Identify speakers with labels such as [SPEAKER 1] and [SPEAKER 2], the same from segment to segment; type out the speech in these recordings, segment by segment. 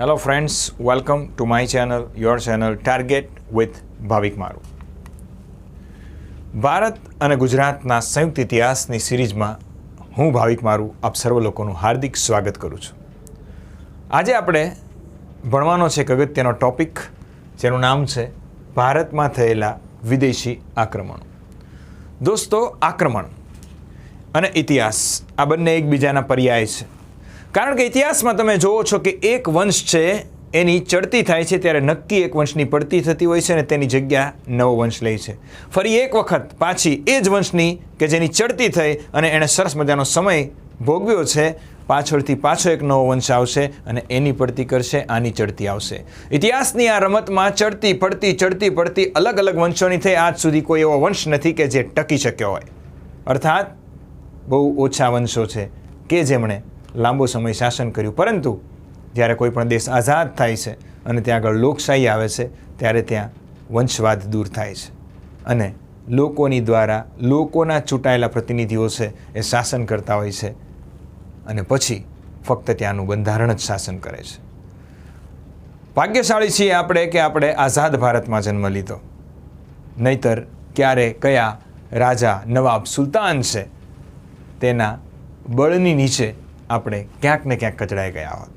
[SPEAKER 1] Hello friends welcome to my channel your channel target with Bhavik મારું ભારત અને ગુજરાતના સંયુક્ત ઇતિહાસની સિરીઝમાં હું ભાવિક મારું આપ સર્વ લોકોનું હાર્દિક સ્વાગત કરું છું. આજે આપણે ભણવાનો છે એક અગત્યનો ટોપિક જેનું નામ છે ભારતમાં થયેલા વિદેશી આક્રમણો. દોસ્તો, આક્રમણ અને ઇતિહાસ, આ બંને એકબીજાના પર્યાય છે. કારણ કે ઇતિહાસમાં તમે જોવો છો કે એક વંશ છે, એની ચડતી થાય છે ત્યારે નક્કી એક વંશની પડતી થતી હોય છે અને તેની જગ્યા નવો વંશ લે છે. ફરી એક વખત પાછી એ જ વંશની કે જેની ચડતી થઈ અને એણે સરસ મજાનો સમય ભોગવ્યો છે, પાછળથી પાછો એક નવો વંશ આવશે અને એની પડતી કરશે, આની ચડતી આવશે. ઇતિહાસની આ રમતમાં ચડતી, પડતી ચડતી, પડતી અલગ અલગ વંશોની થઈ. આજ સુધી કોઈ એવો વંશ નથી કે જે ટકી શક્યો હોય. અર્થાત, બહુ ઓછા વંશો છે કે જેમણે લાંબો સમય શાસન કર્યું. પરંતુ જ્યારે કોઈ પણ દેશ આઝાદ થાય છે અને ત્યાં આગળ લોકશાહી આવે છે, ત્યારે ત્યાં વંશવાદ દૂર થાય છે. અને લોકોની દ્વારા લોકોના ચૂંટાયેલા પ્રતિનિધિઓ છે એ શાસન કરતા હોય છે અને પછી ફક્ત ત્યાંનું બંધારણ જ શાસન કરે છે. ભાગ્યશાળી છીએ આપણે કે આપણે આઝાદ ભારતમાં જન્મ લીધો. નહીતર ક્યારે કયા રાજા નવાબ સુલતાન છે તેના બળની નીચે આપણે ક્યાંક ને ક્યાંક કચડાઈ ગયા હોત.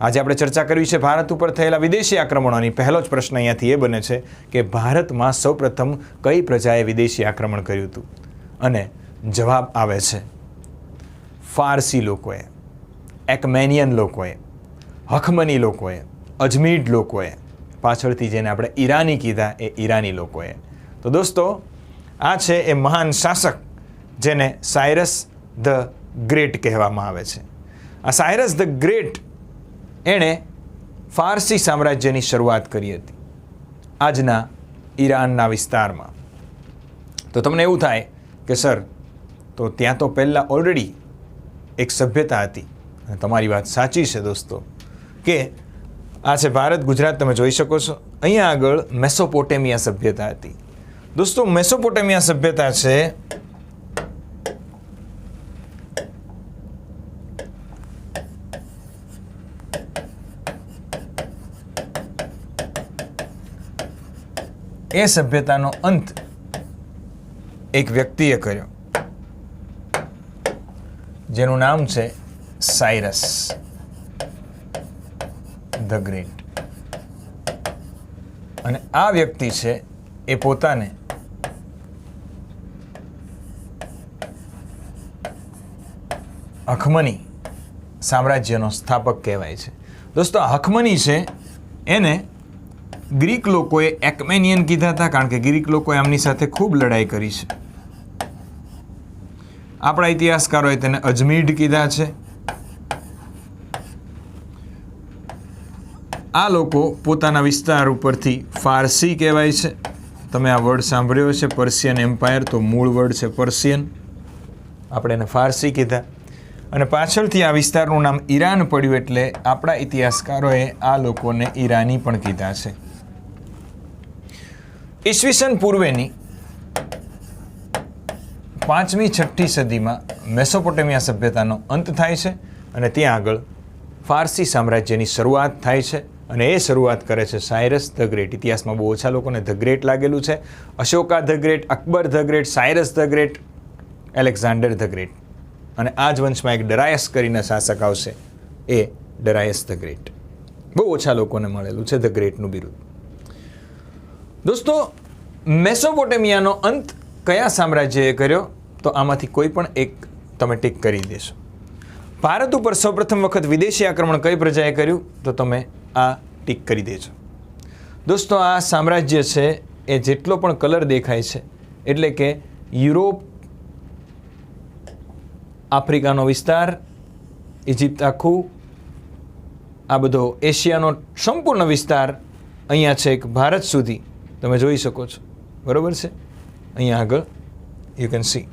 [SPEAKER 1] આજે આપણે ચર્ચા કરવી છે ભારત ઉપર થયેલા વિદેશી આક્રમણોની. પહેલો જ પ્રશ્ન અહીંયાથી એ બને છે કે ભારતમાં સૌપ્રથમ કઈ પ્રજાએ વિદેશી આક્રમણ કર્યું હતું? અને જવાબ આવે છે ફારસી લોકોએ, એકમેનિયન લોકોએ, હખમની લોકોએ, અજમીર લોકોએ, પાછળથી જેને આપણે ઈરાની કીધા એ ઈરાની લોકોએ. તો દોસ્તો, આ છે એ મહાન શાસક જેને સાયરસ ધ ગ્રેટ કહેવામાં આવે છે. આ સાયરસ ધ ગ્રેટ એણે ફારસી સામ્રાજ્યની શરૂઆત કરી હતી. આજના ઈરાનના વિસ્તારમાં. તો તમને એવું થાય કે, સર, તો ત્યાં તો પહેલાં ઓલરેડી એક સભ્યતા હતી. અને તમારી વાત સાચી છે દોસ્તો, કે આ છે ભારત, ગુજરાત, તમે જોઈ શકો છો. અહીંયા આગળ મેસોપોટેમિયા સભ્યતા હતી. દોસ્તો, મેસોપોટેમિયા સભ્યતા છે એ સભ્યતાનો અંત એક વ્યક્તિએ કર્યો. જેનું નામ છે સાયરસ ધ ગ્રેટ. અને આ વ્યક્તિ છે એ પોતાને અખમની સામ્રાજ્યનો સ્થાપક કહેવાય છે. દોસ્તો હખમની છે, એને ગ્રીક લોકોએ એકમેનિયન કીધા હતા કારણ કે ગ્રીક લોકોએ આમની સાથે ખૂબ લડાઈ કરી છે. આપણા ઇતિહાસકારોએ તેને અજમીડ કીધા છે. આ લોકો પોતાના વિસ્તાર ઉપરથી ફારસી કહેવાય છે. તમે આ વર્ડ સાંભળ્યો છે પર્શિયન એમ્પાયર તો મૂળ વર્ડ છે પર્શિયન આપણે એને ફારસી કીધા. અને પાછળથી આ વિસ્તારનું નામ ઈરાન પડ્યું એટલે આપણા ઇતિહાસકારોએ આ લોકોને ઈરાની પણ કીધા છે. ઈસવીસન પૂર્વેની પાંચમી છઠ્ઠી સદીમાં મેસોપોટેમિયા સભ્યતાનો અંત થાય છે અને ત્યાં આગળ ફારસી સામ્રાજ્યની શરૂઆત થાય છે અને એ શરૂઆત કરે છે સાયરસ ધ ગ્રેટ. ઇતિહાસમાં બહુ ઓછા લોકોને ધ ગ્રેટ લાગેલું છે. Ashoka the great, Akbar the great, Cyrus the great, Alexander the great. અને આ જ વંશમાં એક ડરાયસ કરીને શાસક આવશે એ ડરાયસ ધ ગ્રેટ. બહુ ઓછા લોકોને મળેલું છે ધ ગ્રેટનું બિરુદ. દોસ્તો, મેસોપોટેમિયાનો અંત કયા સામ્રાજ્યએ કર્યો? તો આમાંથી કોઈ પણ એક તમે ટીક કરી દેશો. ભારત ઉપર સૌપ્રથમ વખત વિદેશી આક્રમણ કઈ પ્રજાએ કર્યું? તો તમે આ ટીક કરી દેજો. દોસ્તો, આ સામ્રાજ્ય છે એ જેટલો પણ કલર દેખાય છે, એટલે કે યુરોપ, આફ્રિકાનો વિસ્તાર ઇજિપ્ત આખું, આ બધો એશિયાનો સંપૂર્ણ વિસ્તાર અહીંયા છે એક ભારત સુધી. તમે જોઈ શકો છો. બરાબર છે? અહીંયા આગળ યુ કેન સી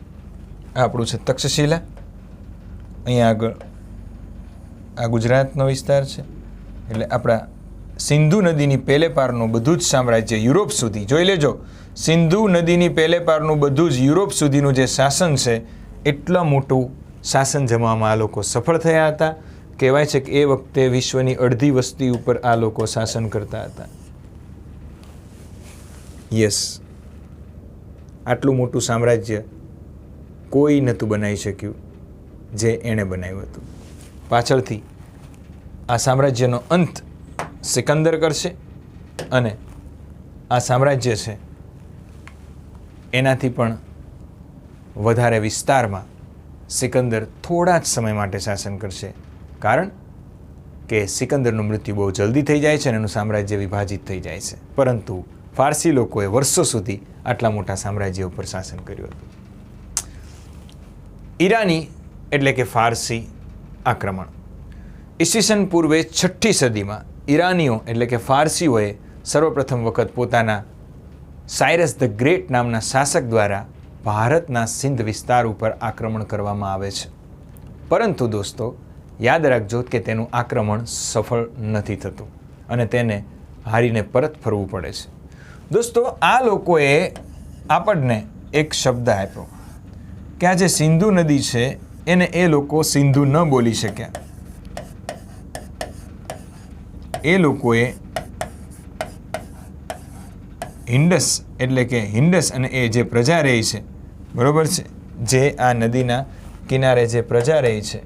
[SPEAKER 1] આપણું છે તક્ષશિલા. અહીંયા આગળ, આ ગુજરાતનો વિસ્તાર છે. એટલે આપણા સિંધુ નદીની પેલે પારનું બધું જ સામ્રાજ્ય યુરોપ સુધી. જોઈ લેજો, સિંધુ નદીની પેલે પારનું બધું જ યુરોપ સુધીનું જે શાસન છે, એટલું મોટું શાસન જમાવવામાં આ લોકો સફળ થયા હતા. કહેવાય છે કે એ વખતે વિશ્વની અડધી વસ્તી ઉપર આ લોકો શાસન કરતા હતા. યસ. આટલું મોટું સામ્રાજ્ય કોઈ નહોતું બનાવી શક્યું જે એણે બનાવ્યું હતું. પાછળથી આ સામ્રાજ્યનો અંત સિકંદર કરશે અને આ સામ્રાજ્ય છે એનાથી પણ વધારે વિસ્તારમાં સિકંદર થોડા જ સમય માટે શાસન કરશે. કારણ કે સિકંદરનું મૃત્યુ બહુ જલ્દી થઈ જાય છે અને એનું સામ્રાજ્ય વિભાજિત થઈ જાય છે. પરંતુ ફારસી લોકોએ વર્ષો સુધી આટલા મોટા સામ્રાજ્ય ઉપર શાસન કર્યું હતું. ઈરાની એટલે કે ફારસી આક્રમણ. ઈસવીસન પૂર્વે છઠ્ઠી સદીમાં ઈરાનીઓ એટલે કે ફારસીઓએ સર્વપ્રથમ વખત પોતાના સાયરસ ધ ગ્રેટ નામના શાસક દ્વારા ભારતના સિંધ વિસ્તાર ઉપર આક્રમણ કરવામાં આવે છે. પરંતુ દોસ્તો, યાદ રાખજો કે તેનું આક્રમણ સફળ નથી થતું અને તેને હારીને પરત ફરવું પડે છે. દોસ્તો, આ લોકોએ આપણને એક શબ્દ આપ્યો કે આ જે સિંધુ નદી છે, એને એ લોકો સિંધુ ન બોલી શક્યા. એ લોકોએ હિન્ડસ એટલે કે હિન્ડસ અને એ જે પ્રજા રહી છે, બરોબર છે? જે આ નદીના કિનારે જે પ્રજા રહી છે,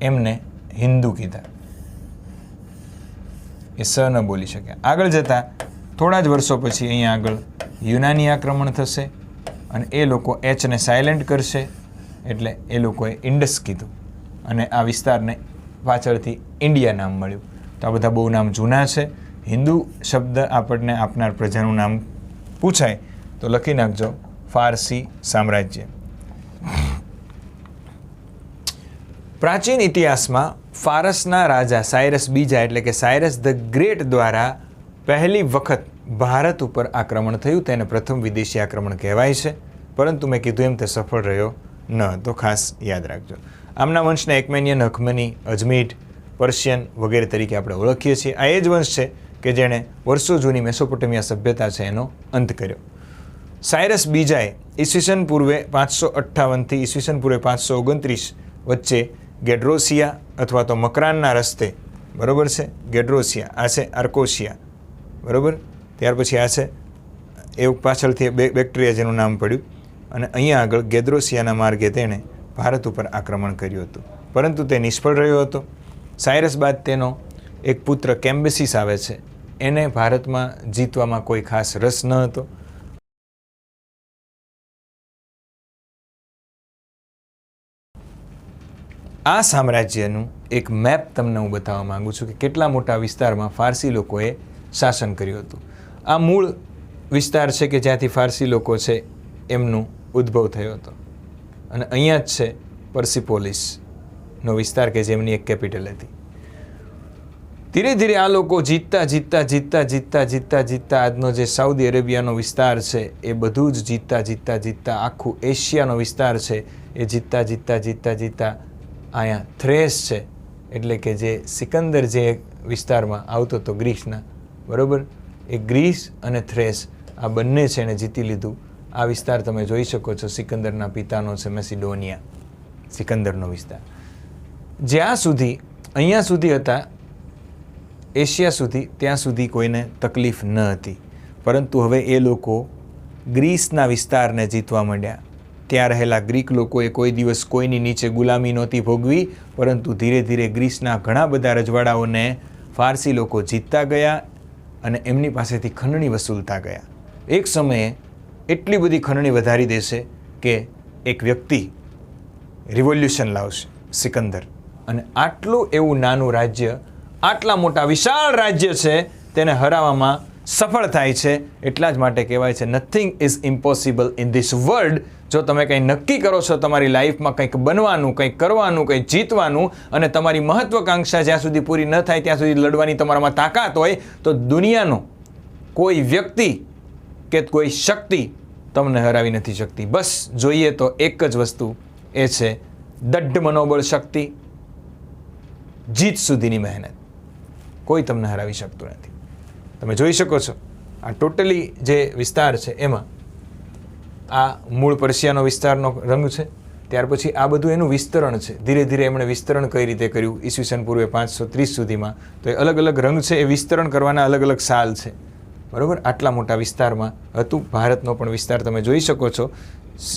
[SPEAKER 1] એમને હિન્દુ કીધા. એ સ ન બોલી શક્યા આગળ જતાં થોડા જ વર્ષો પછી અહીંયા આગળ યુનાની આક્રમણ થશે અને એ લોકો એચને સાયલેન્ટ કરશે એટલે એ લોકોએ ઇન્ડસ કીધું. અને આ વિસ્તારને પાછળથી ઇન્ડિયા નામ મળ્યું. તો આ બધા બહુ નામ જૂના છે. હિન્દુ શબ્દ આપણને આપનાર પ્રજાનું નામ પૂછાય તો લખી નાખજો ફારસી સામ્રાજ્ય. પ્રાચીન ઇતિહાસમાં ફારસના રાજા સાયરસ બીજા એટલે કે સાયરસ ધ ગ્રેટ દ્વારા પહેલી વખત ભારત ઉપર આક્રમણ થયું તેને પ્રથમ વિદેશી આક્રમણ કહેવાય છે. પરંતુ મેં કીધું એમ તે સફળ રહ્યો ન, તો ખાસ યાદ રાખજો. આમના વંશને એકમેનિયન હકમની અજમીટ પર્શિયન વગેરે તરીકે આપણે ઓળખીએ છીએ. આ એ જ વંશ છે કે જેણે વર્ષો જૂની મેસોપોટેમિયા સભ્યતા છે એનો અંત કર્યો. સાયરસ બીજાએ ઈસવીસન પૂર્વે પાંચસો અઠ્ઠાવનથી ઈસવીસન પૂર્વે પાંચસો ઓગણત્રીસ વચ્ચે ગેડ્રોસિયા અથવા તો મકરાનના રસ્તે, બરાબર છે? ગેડ્રોસિયા, આ છે આર્કોશિયા બરાબર? ત્યાર પછી આ છે એવું પાછળથી બેક્ટેરિયા જેનું નામ પડ્યું અને અહીંયા આગળ ગેદ્રોસિયાના માર્ગે તેણે ભારત ઉપર આક્રમણ કર્યું હતું. પરંતુ તે નિષ્ફળ રહ્યો હતો. સાયરસ બાદ તેનો એક પુત્ર કેમ્બેસિસ આવે છે. એને ભારતમાં જીતવામાં કોઈ ખાસ રસ ન હતો. આ સામ્રાજ્યનું એક મેપ તમને હું બતાવવા માગું છું કે કેટલા મોટા વિસ્તારમાં ફારસી લોકોએ શાસન કર્યું હતું આ મૂળ વિસ્તાર છે કે જ્યાંથી ફારસી લોકો છે એમનું ઉદ્ભવ થયો હતો અને અહીંયા જ છે પર્સિપોલિસનો વિસ્તાર કે જેમની એક કેપિટલ હતી ધીરે ધીરે આ લોકો જીતતા જીતતા જીતતા જીતતા જીતતા જીતતા આજનો જે સાઉદી અરેબિયાનો વિસ્તાર છે એ બધું જ જીતતા જીતતા જીતતા આખું એશિયાનો વિસ્તાર છે એ જીતતા જીતતા જીતતા જીતતા અહીંયા થ્રેસ છે. એટલે કે જે સિકંદર જે વિસ્તારમાં આવતો હતો ગ્રીસના, બરાબર? એ ગ્રીસ અને થ્રેસ આ બંને છે એણે જીતી લીધું. આ વિસ્તાર તમે જોઈ શકો છો, સિકંદરના પિતાનો છે મેસિડોનિયા, સિકંદરનો વિસ્તાર. જ્યાં સુધી, અહીંયા સુધી હતા, એશિયા સુધી, ત્યાં સુધી કોઈને તકલીફ ન હતી. પરંતુ હવે એ લોકો ગ્રીસના વિસ્તારને જીતવા માંડ્યા. ત્યાં રહેલા ગ્રીક લોકોએ કોઈ દિવસ કોઈની નીચે ગુલામી નહોતી ભોગવી, પરંતુ ધીરે ધીરે ગ્રીસના ઘણા બધા રજવાડાઓને ફારસી લોકો જીતતા ગયા અને એમની પાસેથી ખંડણી વસૂલતા ગયા. એક સમયે એટલી બધી ખંડણી વધારી દેશે કે એક વ્યક્તિ રિવોલ્યુશન લાવશે, સિકંદર. અને આટલું એવું નાનું રાજ્ય, આટલા મોટા વિશાળ રાજ્ય છે, તેને હરાવવામાં સફળ થાય છે, એટલા જ માટે કહેવાય છે nothing is impossible in this world જો તમે કંઈ નક્કી કરો છો તમારી લાઈફમાં કંઈક બનવાનું, કંઈક કરવાનું, કંઈક જીતવાનું અને તમારી મહત્વકાંક્ષા જ્યાં સુધી પૂરી ન થાય, ત્યાં સુધી લડવાની તમારામાં તાકાત હોય, તો દુનિયાનો કોઈ વ્યક્તિ કે કોઈ શક્તિ તમને હરાવી નથી શકતી. બસ જોઈએ તો એક જ વસ્તુ એ છે, દઢ મનોબળ શક્તિ, જીત સુધીની મહેનત. કોઈ તમને હરાવી શકતું નથી. તમે જોઈ શકો છો, આ ટોટલી જે વિસ્તાર છે એમાં આ મૂળ પર્શિયાનો વિસ્તારનો રંગ છે. ત્યાર પછી આ બધું એનું વિસ્તરણ છે. ધીરે ધીરે એમણે વિસ્તરણ કઈ રીતે કર્યું? ઈસવીસન પૂર્વે પાંચસો ત્રીસ સુધીમાં. તો એ અલગ અલગ રંગ છે, એ વિસ્તરણ કરવાના અલગ અલગ સાલ છે. બરાબર? આટલા મોટા વિસ્તારમાં હતું. ભારતનો પણ વિસ્તાર તમે જોઈ શકો છો.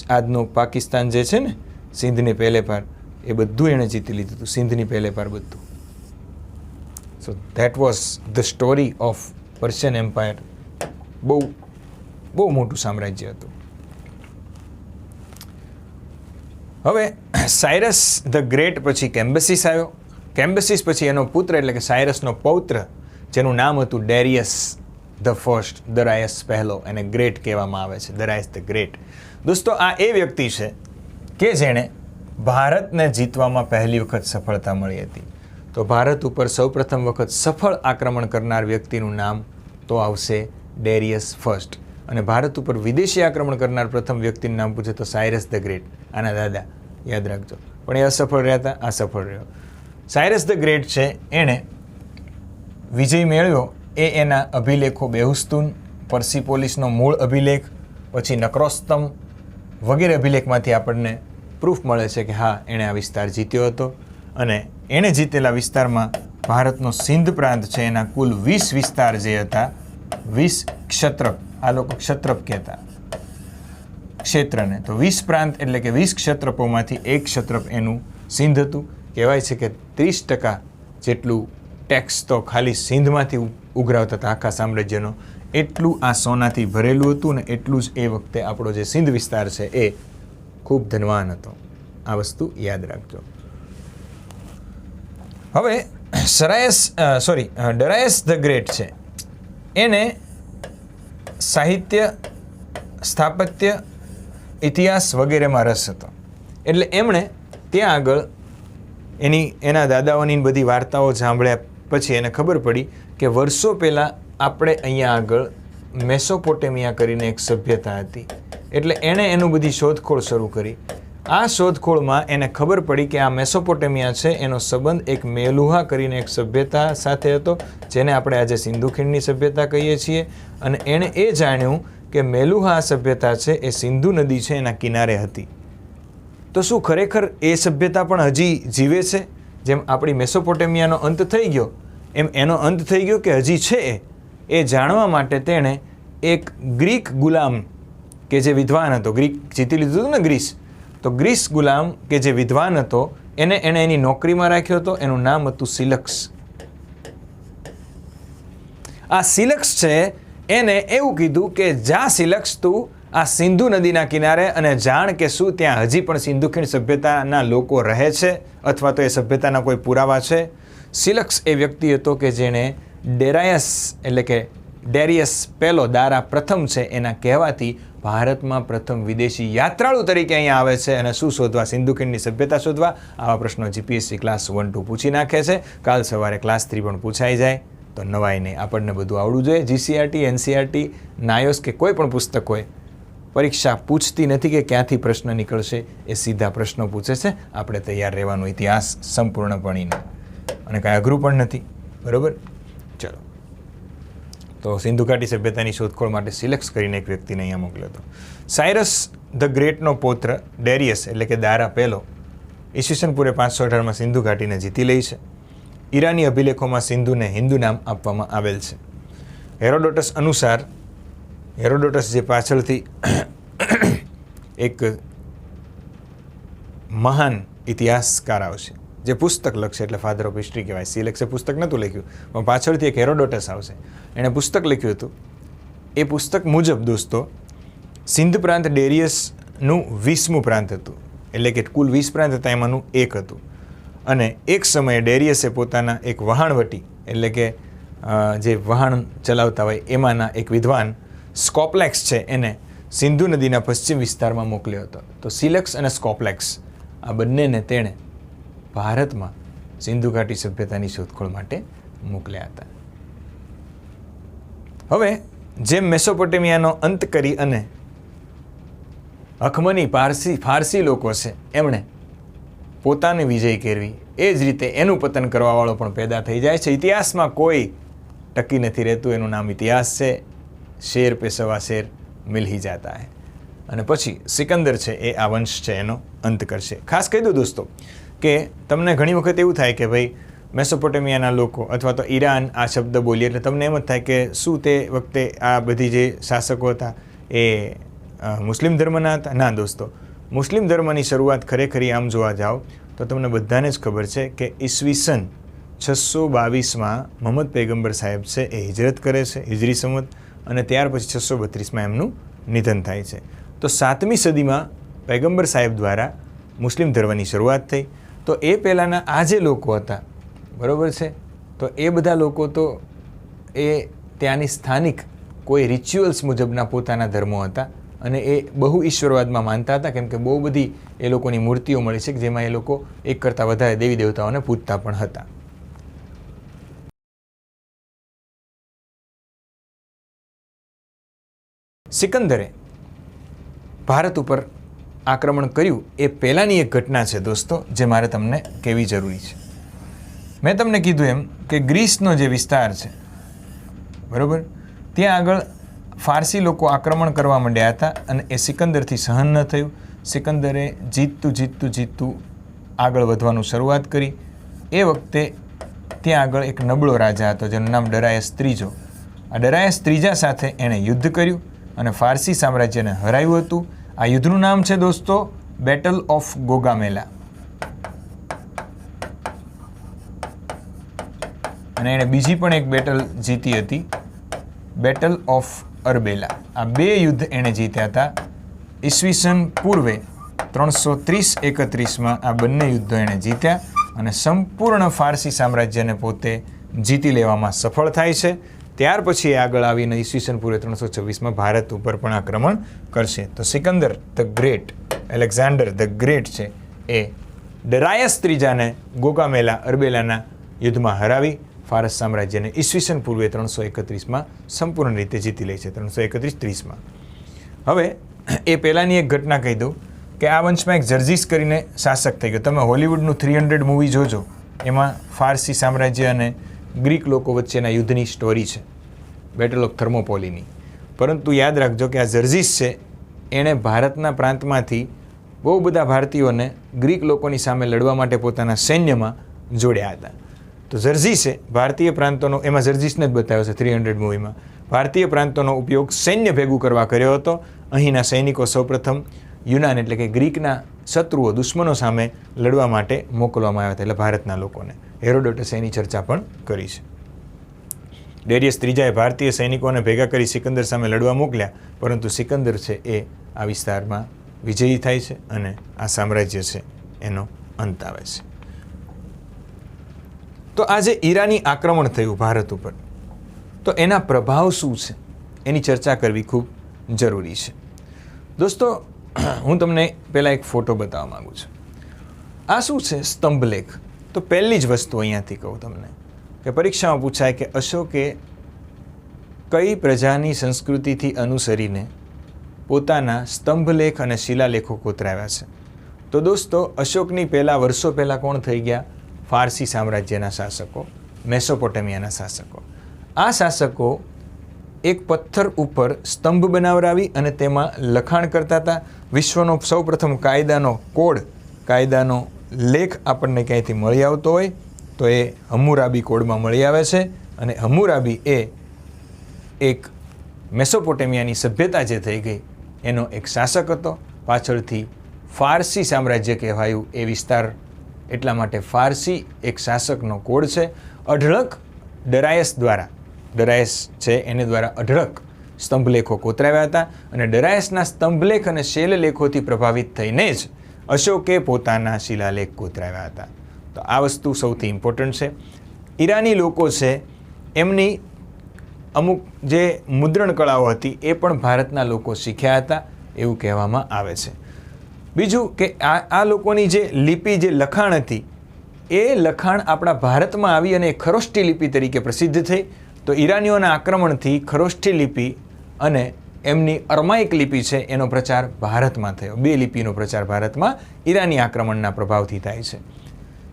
[SPEAKER 1] આજનું પાકિસ્તાન જે છે ને, સિંધની પહેલે પાર, એ બધું એણે જીતી લીધું હતું. સિંધની પહેલે પાર બધું. So that was the story of Persian empire બહુ બહુ મોટું સામ્રાજ્ય હતું. હવે સાયરસ ધ ગ્રેટ પછી કેમ્બસીસ આવ્યો. કેમ્બસીસ પછી એનો પુત્ર એટલે કે સાયરસનો પૌત્ર, જેનું નામ હતું ડેરિયસ ધ ફર્સ્ટ દરાયસ પહેલો, એને ગ્રેટ કહેવામાં આવે છે દરાયસ ધ ગ્રેટ દોસ્તો, આ એ વ્યક્તિ છે કે જેણે ભારતને જીતવામાં પહેલી વખત સફળતા મળી હતી. તો ભારત ઉપર સૌપ્રથમ વખત સફળ આક્રમણ કરનાર વ્યક્તિનું નામ તો આવશે ડેરિયસ ફર્સ્ટ અને ભારત ઉપર વિદેશી આક્રમણ કરનાર પ્રથમ વ્યક્તિનું નામ પૂછે તો સાયરસ ધ ગ્રેટ. આના દાદા, યાદ રાખજો. પણ એ અસફળ રહ્યા હતા આ સફળ રહ્યો. સાયરસ ધ ગ્રેટ છે, એણે વિજય મેળવ્યો. એ એના અભિલેખો બેહુસ્તુન પર્સીપોલિસનો મૂળ અભિલેખ, પછી નક્રોસ્તમ વગેરે અભિલેખમાંથી આપણને પ્રૂફ મળે છે કે હા, એણે આ વિસ્તાર જીત્યો હતો. અને એણે જીતેલા વિસ્તારમાં ભારતનો સિંધ પ્રાંત છે, એના કુલ વીસ વિસ્તાર જે હતા, વીસ ક્ષત્રપ આ લોકો ક્ષત્રપ કહેતા. ક્ષેત્રને તો વીસ પ્રાંત એટલે કે વીસ ક્ષત્રપોમાંથી એક ક્ષત્રપ એનું સિંધ હતું. કહેવાય છે કે ત્રીસ ટકા જેટલું ટેક્સ તો ખાલી સિંધમાંથી ઉઘરાવતા હતા આખા સામ્રાજ્યનો. એટલું આ સોનાથી ભરેલું હતું ને એટલું જ એ વખતે આપણો જે સિંધ વિસ્તાર છે એ ખૂબ ધનવાન હતો. આ વસ્તુ યાદ રાખજો. હવે, Cyrus sorry Darius the great છે. એને સાહિત્ય, સ્થાપત્ય, ઇતિહાસ વગેરેમાં રસ હતો. એટલે એમણે ત્યાં આગળ એની, એના દાદાઓની બધી વાર્તાઓ સાંભળ્યા પછી એને ખબર પડી કે વર્ષો પહેલાં આપણે અહીંયા આગળ મેસોપોટેમિયા કરીને એક સભ્યતા હતી. એટલે એણે એનું બધી શોધખોળ શરૂ કરી. આ શોધખોળમાં એને ખબર પડી કે આ મેસોપોટેમિયા છે, એનો સંબંધ એક મેલુહા કરીને એક સભ્યતા સાથે હતો, જેને આપણે આજે સિંધુ ખીણની સભ્યતા કહીએ છીએ. અને એણે એ જાણ્યું કે મેલુહા સભ્યતા છે, એ સિંધુ નદી છે, એના કિનારે હતી. તો શું ખરેખર એ સભ્યતા પણ હજી જીવે છે? જેમ આપણી મેસોપોટેમિયાનો અંત થઈ ગયો, એમ એનો અંત થઈ ગયો કે હજી છે એ જાણવા માટે તેણે એક ગ્રીક ગુલામ, કે જે વિદ્વાન હતો, ગ્રીક જીતી લીધું હતું ને ગ્રીસ તો ગ્રીસ ગુલામ કે જે વિદ્વાન હતો, એને એણે એની નોકરીમાં રાખ્યો હતો, એનું નામ હતું સિલક્સ. આ સિલક્સ છે, એને એવું કીધું કે જા સિલક્સ તું આ સિંધુ નદીના કિનારે અને જાણ કે શું ત્યાં હજી પણ સિંધુ ખીણ સભ્યતાના લોકો રહે છે અથવા તો એ સભ્યતાના કોઈ પુરાવા છે. સિલક્સ એ વ્યક્તિ હતો કે જેણે ડેરાયસ એટલે કે ડેરિયસ પહેલો દારા પ્રથમ છે એના કહેવાથી ભારતમાં પ્રથમ વિદેશી યાત્રાળુ તરીકે અહીંયા આવે છે અને શું શોધવા સિંધુખીણની સભ્યતા શોધવા? આવા પ્રશ્નો જીપીએસસી ક્લાસ વન ટુ પૂછી નાખે છે. કાલ સવારે ક્લાસ થ્રી પણ પૂછાઈ જાય. તો નવાઈ નહીં આપણને બધું આવડવું જોઈએ. જીસીઆરટી એનસીઆરટી નાયોસ કે કોઈ પણ પુસ્તક હોય, પરીક્ષા પૂછતી નથી કે ક્યાંથી પ્રશ્ન નીકળશે એ સીધા પ્રશ્નો પૂછે છે. આપણે તૈયાર રહેવાનો ઇતિહાસ સંપૂર્ણપણીને અને કાંઈ અઘરું પણ નથી. બરાબર? તો સિંધુ ઘાટી સભ્યતાની શોધખોળ માટે સિલેક્ટ કરીને એક વ્યક્તિને અહીંયા મોકલ્યો હતો. સાયરસ ધ ગ્રેટનો પૌત્ર, ડેરિયસ એટલે કે દારા પહેલો ઈસવીસન પૂરે પાંચસો અઢારમાં સિંધુ ઘાટીને જીતી લઈ છે. ઈરાની અભિલેખોમાં સિંધુને હિન્દુ નામ આપવામાં આવેલ છે. હેરોડોટસ અનુસાર, હેરોડોટસ જે પાછળથી એક મહાન ઇતિહાસકાર આવશે. જે પુસ્તક લખશે, એટલે ફાધર ઓફ હિસ્ટ્રી કહેવાય. સિલેક્સે પુસ્તક નહોતું લખ્યું, પણ પાછળથી એક હેરોડોટસ આવશે. એણે પુસ્તક લખ્યું હતું. એ પુસ્તક મુજબ, દોસ્તો, સિંધ પ્રાંત ડેરિયસનું વીસમું પ્રાંત હતું. એટલે કે કુલ વીસ પ્રાંત હતા, એમાંનું એક હતું. અને એક સમયે ડેરિયસે પોતાના એક વહાણવટી એટલે કે જે વહાણ ચલાવતા હોય, એમાંના એક વિદ્વાન સ્કોપ્લેક્સ છે, એને સિંધુ નદીના પશ્ચિમ વિસ્તારમાં મોકલ્યો હતો. તો સિલેક્સ અને સ્કોપ્લેક્સ, આ બંનેને તેણે ભારતમાં સિંધુ ઘાટી સભ્યતાની શોધખોળ માટે મોકલ્યા હતા. હવે, જેમ મેસોપોટેમિયાનો અંત કરી અને અખમની પારસી, ફારસી લોકો છે, એમણે પોતાની વિજય કરવી એ જ રીતે એનું પતન કરવાવાળો પણ પેદા થઈ જાય છે. ઇતિહાસમાં કોઈ ટકી નથી રહેતું. એનું નામ ઇતિહાસ છે. શેર પે સવા શેર મિલ હી જાતા હે. અને પછી સિકંદર છે એ આ વંશ છે, એનો અંત કરશે. ખાસ કહી દઉં દોસ્તો કે તમને ઘણી વખત એવું થાય કે ભાઈ, મેસોપોટેમિયાના લોકો અથવા તો ઈરાન આ શબ્દ બોલીએ એટલે તમને એમ જ થાય કે શું તે વખતે આ બધી જે શાસકો હતા એ મુસ્લિમ ધર્મના હતા? ના દોસ્તો. મુસ્લિમ ધર્મની શરૂઆત ખરેખરી આમ જોવા જાઓ તો તમને બધાને જ ખબર છે કે ઈસવીસન છસો બાવીસમાં મોહમ્મદ પૈગંબર સાહેબ છે એ હિજરત કરે છે, હિજરી સંવત, અને ત્યાર પછી છસો બત્રીસમાં એમનું નિધન થાય છે. તો સાતમી સદીમાં પૈગંબર સાહેબ દ્વારા મુસ્લિમ ધર્મની શરૂઆત થઈ. તો એ પહેલાંના આ જે લોકો હતા, બરાબર છે? તો એ બધા લોકો તો એ ત્યાંની સ્થાનિક કોઈ રિચ્યુઅલ્સ મુજબના પોતાના ધર્મો હતા અને એ બહુ ઈશ્વરવાદમાં માનતા હતા કેમ કે બહુ બધી એ લોકોની મૂર્તિઓ મળી છે કે જેમાં એ લોકો એક કરતાં વધારે દેવી દેવતાઓને પૂજતા પણ હતા. સિકંદરે ભારત ઉપર આક્રમણ કર્યું એ પહેલાંની એક ઘટના છે દોસ્તો, જે મારે તમને કહેવી જરૂરી છે. મેં તમને કીધું એમ કે ગ્રીસનો જે વિસ્તાર છે, બરાબર? ત્યાં આગળ ફારસી લોકો આક્રમણ કરવા માંડ્યા હતા અને એ સિકંદરથી સહન ન થયું. સિકંદરે જીતતું જીતતું જીતતું આગળ વધવાનું શરૂઆત કરી. એ વખતે ત્યાં આગળ એક નબળો રાજા હતો, જેનું નામ ડરાયસ ત્રીજો. આ ડરાયસ ત્રીજા સાથે એણે યુદ્ધ કર્યું અને ફારસી સામ્રાજ્યને હરાવ્યું હતું. આ યુદ્ધનું નામ છે દોસ્તો બેટલ ઓફ ગોગામેલા. અને એણે બીજી પણ એક બેટલ જીતી હતી બેટલ ઓફ અરબેલા. આ બે યુદ્ધ એણે જીત્યા હતા. ઈસવીસન પૂર્વે ત્રણસો ત્રીસ એકત્રીસમાં આ બંને યુદ્ધો એણે જીત્યા અને સંપૂર્ણ ફારસી સામ્રાજ્યને પોતે જીતી લેવામાં સફળ થાય છે. ત્યાર પછી આગળ આવીને ઈસવીસન પૂર્વે ત્રણસો છવ્વીસમાં ભારત ઉપર પણ આક્રમણ કરશે. તો Sikandar the great, Alexander the great છે એ ડરાયસ ત્રીજાને ગોગામેલા અરબેલાના યુદ્ધમાં હરાવી, ફારસ સામ્રાજ્યને ઈસવીસન પૂર્વે ત્રણસો એકત્રીસમાં સંપૂર્ણ રીતે જીતી લે છે, ત્રણસો એકત્રીસ ત્રીસમાં. હવે, એ પહેલાંની એક ઘટના કહી દઉં કે આ વંશમાં એક જર્જીસ કરીને શાસક થઈ ગયો. તમે હોલિવૂડનું થ્રી હંડ્રેડ મૂવી જોજો. એમાં ફારસી સામ્રાજ્ય અને ગ્રીક લોકો વચ્ચેના યુદ્ધની સ્ટોરી છે બેટલ ઓફ થર્મોપોલીની. પરંતુ યાદ રાખજો કે આ જર્જીસ છે, એણે ભારતના પ્રાંતમાંથી બહુ બધા ભારતીયોને ગ્રીક લોકોની સામે લડવા માટે પોતાના સૈન્યમાં જોડ્યા હતા. તો ઝર્ઝીસે ભારતીય પ્રાંતોનો, એમાં ઝર્ઝીસને જ બતાવ્યો છે, થ્રી હંડ્રેડ મૂવીમાં. ભારતીય પ્રાંતોનો ઉપયોગ સૈન્ય ભેગું કરવા કર્યો હતો. અહીંના સૈનિકો સૌપ્રથમ યુનાન એટલે કે ગ્રીકના શત્રુઓ, દુશ્મનો સામે લડવા માટે મોકલવામાં આવ્યા હતા, એટલે ભારતના લોકોને. હેરોડોટસે એની ચર્ચા પણ કરી છે. ડેરિયસ ત્રીજાએ ભારતીય સૈનિકોને ભેગા કરી સિકંદર સામે લડવા મોકલ્યા, પરંતુ સિકંદર છે એ આ વિસ્તારમાં વિજયી થાય છે અને આ સામ્રાજ્ય છે એનો અંત આવે છે. તો આજે ઈરાની આક્રમણ થયું ભારત ઉપર. તો એના પ્રભાવ શું છે? એની ચર્ચા કરવી ખૂબ જરૂરી છે. દોસ્તો, હું તમને પહેલાં એક ફોટો બતાવવા માગું છું. આ શું છે સ્તંભલેખ? તો પહેલી જ વસ્તુ અહીંયાથી કહું તમને કે પરીક્ષામાં પૂછાય કે અશોકે કઈ પ્રજાની સંસ્કૃતિથી અનુસરીને પોતાના સ્તંભલેખ અને શિલાલેખો કોતરાવ્યા છે? તો દોસ્તો, અશોકની પહેલાં વર્ષો પહેલાં કોણ થઈ ગયા? ફારસી સામ્રાજ્યના શાસકો, મેસોપોટેમિયાના શાસકો. આ શાસકો એક પથ્થર ઉપર સ્તંભ બનાવરાવી અને તેમાં લખાણ કરતા હતા. વિશ્વનો સૌપ્રથમ કાયદાનો કોડ, કાયદાનો લેખ આપણને ક્યાંયથી મળી આવતો હોય, તો એ હમ્મુરાબી કોડમાં મળી આવે છે અને હમ્મુરાબી એ એક મેસોપોટેમિયાની સભ્યતા જે થઈ ગઈ, એનો એક શાસક હતો. પાછળથી ફારસી સામ્રાજ્ય કહેવાયું એ વિસ્તાર. એટલા માટે ફારસી એક શાસકનો કોડ છે. અઢળક ડરાયસ દ્વારા, ડરાયસ છે એને દ્વારા અઢળક સ્તંભલેખો કોતરાવ્યા હતા અને ડરાયસના સ્તંભલેખ અને શૈલલેખોથી પ્રભાવિત થઈને જ અશોકે પોતાના શિલાલેખ કોતરાવ્યા હતા. તો આ વસ્તુ સૌથી ઇમ્પોર્ટન્ટ છે. ઈરાની લોકો છે, એમની અમુક જે મુદ્રણ કળાઓ હતી, એ પણ ભારતના લોકો શીખ્યા હતા, એવું કહેવામાં આવે છે. બીજું કે આ આ લોકોની જે લિપિ, જે લખાણ હતી, એ લખાણ આપણા ભારતમાં આવી અને ખરોષ્ઠી લિપિ તરીકે પ્રસિદ્ધ થઈ. તો ઈરાનીઓના આક્રમણથી ખરોષ્ઠી લિપિ અને એમની અરમાઇક લિપિ છે, એનો પ્રચાર ભારતમાં થયો. બે લિપિનો પ્રચાર ભારતમાં ઈરાની આક્રમણના પ્રભાવથી થાય છે.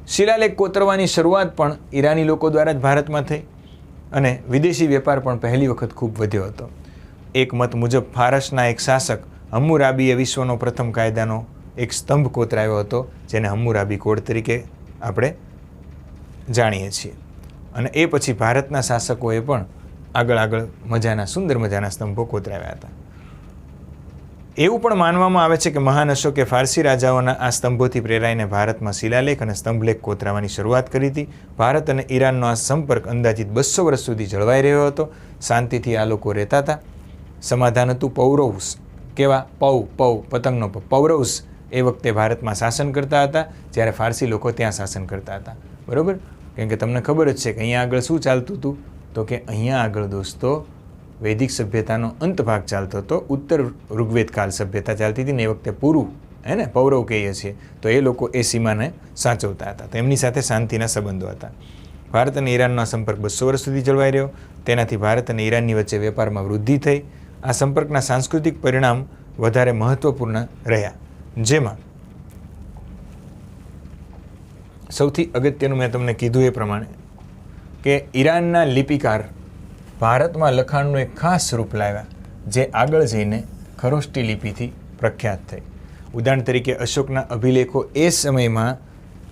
[SPEAKER 1] શિલાલેખ કોતરવાની શરૂઆત પણ ઈરાની લોકો દ્વારા જ ભારતમાં થઈ અને વિદેશી વેપાર પણ પહેલી વખત ખૂબ વધ્યો હતો. એક મત મુજબ, ફારસના એક શાસક હમ્મુરાબીએ વિશ્વનો પ્રથમ કાયદાનો એક સ્તંભ કોતરાયો હતો, જેને હમ્મુરાબી કોડ તરીકે આપણે જાણીએ છીએ. અને એ પછી ભારતના શાસકોએ પણ આગળ આગળ મજાના, સુંદર મજાના સ્તંભો કોતરાવ્યા હતા. એવું પણ માનવામાં આવે છે કે મહાન અશોકે ફારસી રાજાઓના આ સ્તંભોથી પ્રેરાઈને ભારતમાં શિલાલેખ અને સ્તંભલેખ કોતરાવાની શરૂઆત કરી હતી. ભારત અને ઈરાનનો આ સંપર્ક અંદાજિત બસો વર્ષ સુધી જળવાઈ રહ્યો હતો. શાંતિથી આ લોકો રહેતા હતા. સમાધાન હતું પૌરવસ, કેવા પૌ પૌ, પતંગનો પૌરવસ એ વખતે ભારતમાં શાસન કરતા હતા, જ્યારે ફારસી લોકો ત્યાં શાસન કરતા હતા. બરાબર? કેમ કે તમને ખબર જ છે કે અહીંયા આગળ શું ચાલતું હતું? તો કે અહીંયા આગળ દોસ્તો, વૈદિક સભ્યતાનો અંત ભાગ ચાલતો હતો, ઉત્તર ઋગ્વેદકાલ સભ્યતા ચાલતી હતી ને એ વખતે પૂરું, હે ને, પૌરવ કહીએ છીએ. તો એ લોકો એ સીમાને સાચવતા હતા. તો એમની સાથે શાંતિના સંબંધો હતા. ભારત અને ઈરાનનો સંપર્ક બસો વર્ષ સુધી જળવાઈ રહ્યો. તેનાથી ભારત અને ઈરાનની વચ્ચે વેપારમાં વૃદ્ધિ થઈ. આ સંપર્કના સાંસ્કૃતિક પરિણામ વધારે મહત્ત્વપૂર્ણ રહ્યા. જેમાં સૌથી અગત્યનું મેં તમને કીધું એ પ્રમાણે કે ઈરાનના લિપિકાર ભારતમાં લખાણનું એક ખાસ સ્વરૂપ લાવ્યા, જે આગળ જઈને ખરોષ્ટી લિપિથી પ્રખ્યાત થઈ. ઉદાહરણ તરીકે અશોકના અભિલેખો એ સમયમાં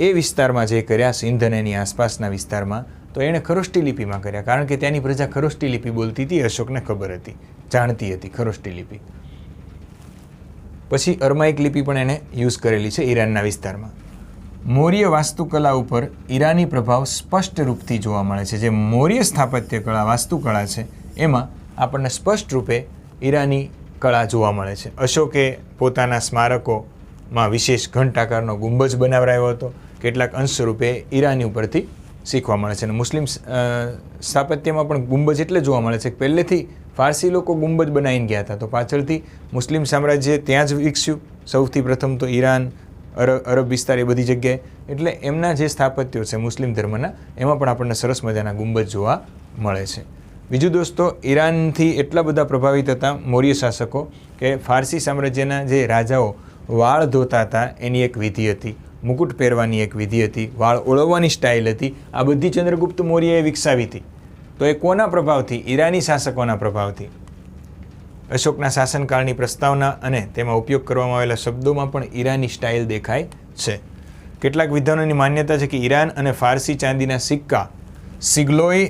[SPEAKER 1] એ વિસ્તારમાં જે કર્યા, સિંધ અને એની આસપાસના વિસ્તારમાં, તો એણે ખરોષ્ટી લિપિમાં કર્યા. કારણ કે ત્યાંની પ્રજા ખરોષ્ટી લિપિ બોલતી હતી, અશોકને ખબર હતી, જાણતી હતી ખરોષ્ટી લિપિ. પછી અરમાઇક લિપિ પણ એણે યુઝ કરેલી છે ઈરાનના વિસ્તારમાં. મૌર્ય વાસ્તુકલા ઉપર ઈરાની પ્રભાવ સ્પષ્ટ રૂપથી જોવા મળે છે. જે મૌર્ય સ્થાપત્ય કળા વાસ્તુકળા છે, એમાં આપણને સ્પષ્ટ રૂપે ઈરાની કળા જોવા મળે છે. અશોકે પોતાના સ્મારકોમાં વિશેષ ઘંટાકારનો ગુંબજ બનાવરાયો હતો. કેટલાક અંશ રૂપે ઈરાની ઉપરથી શીખવા મળે છે અને મુસ્લિમ સ્થાપત્યમાં પણ ગુંબજ એટલે જોવા મળે છે કે પહેલેથી ફારસી લોકો ગુંબજ બનાવીને ગયા હતા. તો પાછળથી મુસ્લિમ સામ્રાજ્ય ત્યાં જ વિકસ્યું. સૌથી પ્રથમ તો ઈરાન અરબ અરબ વિસ્તાર એ બધી જગ્યાએ. એટલે એમના જે સ્થાપત્યો છે મુસ્લિમ ધર્મના, એમાં પણ આપણને સરસ મજાના ગુંબજ જોવા મળે છે. બીજું દોસ્તો, ઈરાનથી એટલા બધા પ્રભાવિત હતા મૌર્ય શાસકો કે ફારસી સામ્રાજ્યના જે રાજાઓ વાળ ધોતા હતા, એની એક વિધિ હતી. મુકુટ પહેરવાની એક વિધિ હતી, વાળ ઓળવવાની સ્ટાઇલ હતી. આ બધી ચંદ્રગુપ્ત મૌર્યએ વિકસાવી હતી. તો એ કોના પ્રભાવથી? ઈરાની શાસકોના પ્રભાવથી. અશોકના શાસનકાળની પ્રસ્તાવના અને તેમાં ઉપયોગ કરવામાં આવેલા શબ્દોમાં પણ ઈરાની સ્ટાઇલ દેખાય છે. કેટલાક વિદ્વાનોની માન્યતા છે કે ઈરાન અને ફારસી ચાંદીના સિક્કા સિગ્લોય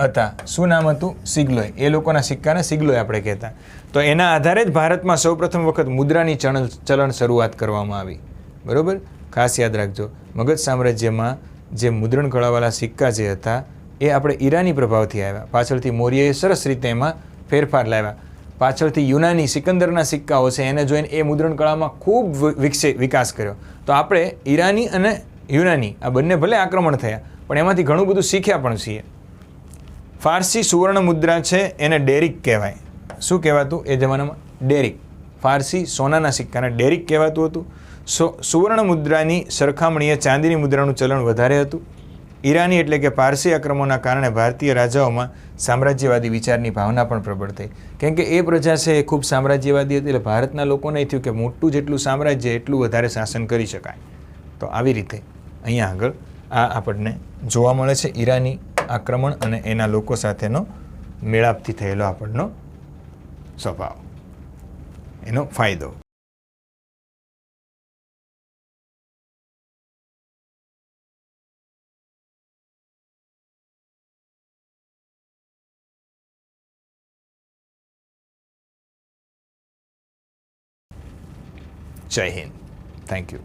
[SPEAKER 1] હતા. શું નામ હતું? સિગ્લોય. એ લોકોના સિક્કાને સિગ્લોય આપણે કહેતા. તો એના આધારે જ ભારતમાં સૌપ્રથમ વખત મુદ્રાની ચલણ ચલણ શરૂઆત કરવામાં આવી. બરાબર? ખાસ યાદ રાખજો. મગધ સામ્રાજ્યમાં જે મુદ્રણ કળાવાળા સિક્કા જે હતા, એ આપણે ઈરાની પ્રભાવથી આવ્યા. પાછળથી મૌર્યએ સરસ રીતે એમાં ફેરફાર લાવ્યા. પાછળથી યુનાની સિકંદરના સિક્કાઓ છે, એને જોઈને એ મુદ્રણ કળામાં ખૂબ વિકસે, વિકાસ કર્યો. તો આપણે ઈરાની અને યુનાની આ બંને ભલે આક્રમણ થયા, પણ એમાંથી ઘણું બધું શીખ્યા પણ છીએ. ફારસી સુવર્ણ મુદ્રા છે, એને ડેરિક કહેવાય. શું કહેવાતું એ જમાનામાં? ડેરિક. ફારસી સોનાના સિક્કાને ડેરિક કહેવાતું હતું. સો, સુવર્ણ મુદ્રાની સરખામણીએ ચાંદીની મુદ્રાનું ચલણ વધારે હતું. ઈરાની એટલે કે પારસી આક્રમણોના કારણે ભારતીય રાજાઓમાં સામ્રાજ્યવાદી વિચારની ભાવના પણ પ્રબળ થઈ. કેમ કે એ પ્રજા છે એ ખૂબ સામ્રાજ્યવાદી હતી એટલે ભારતના લોકોને થયું કે મોટું જેટલું સામ્રાજ્ય, એટલું વધારે શાસન કરી શકાય. તો આવી રીતે અહીંયા આગળ આ આપણને જોવા મળે છે ઈરાની આક્રમણ અને એના લોકો સાથેનો મેળાપથી થયેલો આપણનો સ્વભાવ. એનો ફાયદો. જય હિન્દ થેન્ક યુ